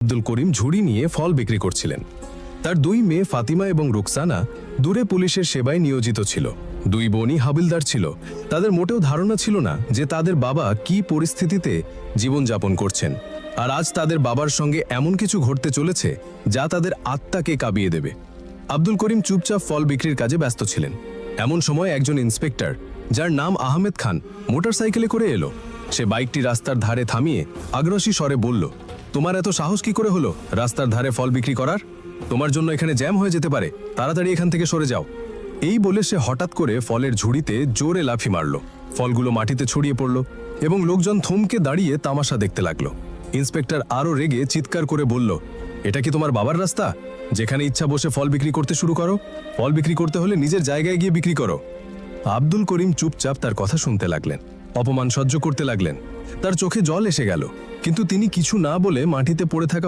আব্দুল করিম ঝুড়ি নিয়ে ফল বিক্রি করছিলেন। তার দুই মেয়ে ফাতিমা এবং রুকসানা দূরে পুলিশের সেবায় নিয়োজিত ছিল। দুই বোনই হাবিলদার ছিল। তাদের মোটেও ধারণা ছিল না যে তাদের বাবা কি পরিস্থিতিতে জীবনযাপন করছেন। আর আজ তাদের বাবার সঙ্গে এমন কিছু ঘটতে চলেছে যা তাদের আত্মাকে কাঁবিয়ে দেবে। আব্দুল করিম চুপচাপ ফল বিক্রির কাজে ব্যস্ত ছিলেন। এমন সময় একজন ইন্সপেক্টর, যার নাম আহমেদ খান, মোটরসাইকেলে করে এলো। সে বাইকটি রাস্তার ধারে থামিয়ে আগ্রসী স্বরে বলল তোমার এত সাহস কি করে হলো? রাস্তার ধারে ফল বিক্রি করার? তোমার জন্য এখানে জ্যাম হয়ে যেতে পারে। তাড়াতাড়ি এখান থেকে সরে যাও। এই বলে সে হঠাৎ করে ফলের ঝুড়িতে জোরে লাফি মারল। ফলগুলো মাটিতে ছড়িয়ে পড়ল এবং লোকজন থমকে দাঁড়িয়ে তামাশা দেখতে লাগল। ইন্সপেক্টর আরও রেগে চিৎকার করে বলল, এটা কি তোমার বাবার রাস্তা? যেখানে ইচ্ছা বসে ফল বিক্রি করতে শুরু করো। ফল বিক্রি করতে হলে নিজের জায়গায় গিয়ে বিক্রি করো। আব্দুল করিম চুপচাপ তার কথা শুনতে লাগলেন। অপমান সহ্য করতে লাগলেন। তার চোখে জল এসে গেল। কিন্তু তিনি কিছু না বলে মাটিতে পড়ে থাকা